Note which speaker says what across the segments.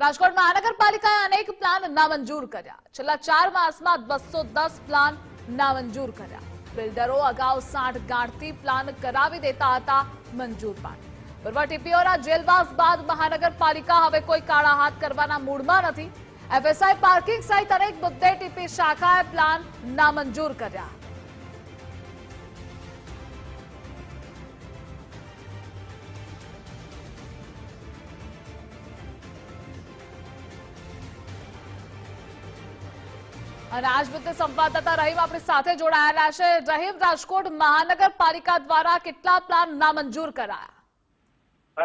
Speaker 1: રાજકોટ મહાનગરપાલિકાએ અનેક પ્લાન નામંજૂર કર્યા. છેલ્લા ચાર માસમાં બસો દસ પ્લાન નામંજૂર કર્યા. બિલ્ડરો અગાઉ સાઠ ગાંઠથી પ્લાન કરાવી દેતા હતા મંજૂર પાણી ટીપીઓના જેલવાસ બાદ મહાનગરપાલિકા હવે કોઈ કાળા હાથ કરવાના મૂડમાં નથી. એફએસઆઈ પાર્કિંગ સહિત અનેક મુદ્દે ટીપી શાખાએ પ્લાન નામંજૂર કર્યા.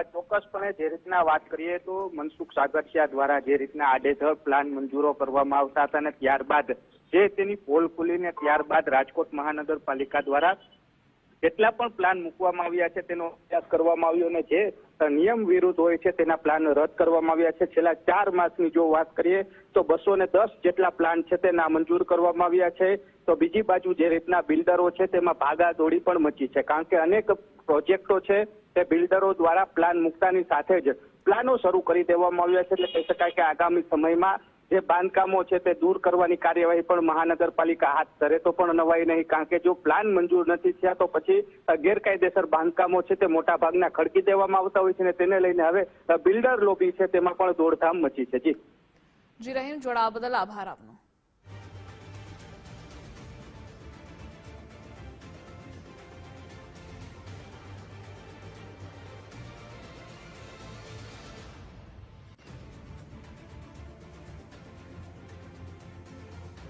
Speaker 2: ચોક્કસપણે જે રીતના વાત કરીએ તો મનસુખ સાગરસિયા દ્વારા પ્લાન મંજૂરો કરવામાં આવતા હતા અને ત્યારબાદ જે તેની પોલ ખુલીને ત્યારબાદ રાજકોટ મહાનગરપાલિકા દ્વારા જેટલા પણ પ્લાન મૂકવામાં આવ્યા છે તેનો અભ્યાસ કરવામાં આવ્યો અને જે નિયમ વિરુદ્ધ હોય છે તેના પ્લાન રદ કરવામાં આવ્યા છે. છેલ્લા ચાર માસની જો વાત કરીએ તો બસો ને દસ જેટલા પ્લાન છે તે નામંજૂર કરવામાં આવ્યા છે. તો બીજી બાજુ જે રીતના બિલ્ડરો છે તેમાં ભાગાદોડી પણ મચી છે. કારણ કે અનેક પ્રોજેક્ટો છે તે બિલ્ડરો દ્વારા પ્લાન મૂકતાની સાથે જ પ્લાનો શરૂ કરી દેવામાં આવ્યા છે. એટલે કહી શકાય કે આગામી સમયમાં જે બાંધકામો છે તે દૂર કરવાની કાર્યવાહી પણ મહાનગરપાલિકા હાથ ધરે તો પણ નવાઈ નહીં. કારણ કે જો પ્લાન મંજૂર નથી થયા તો પછી ગેરકાયદેસર બાંધકામો છે તે મોટા ભાગના ખડકી દેવામાં આવતા હોય છે અને તેને લઈને હવે બિલ્ડર લોબી છે તેમાં પણ દોડધામ મચી છે. જી.
Speaker 1: જી, રહીમ જોડાવા બદલ આભાર આપનો.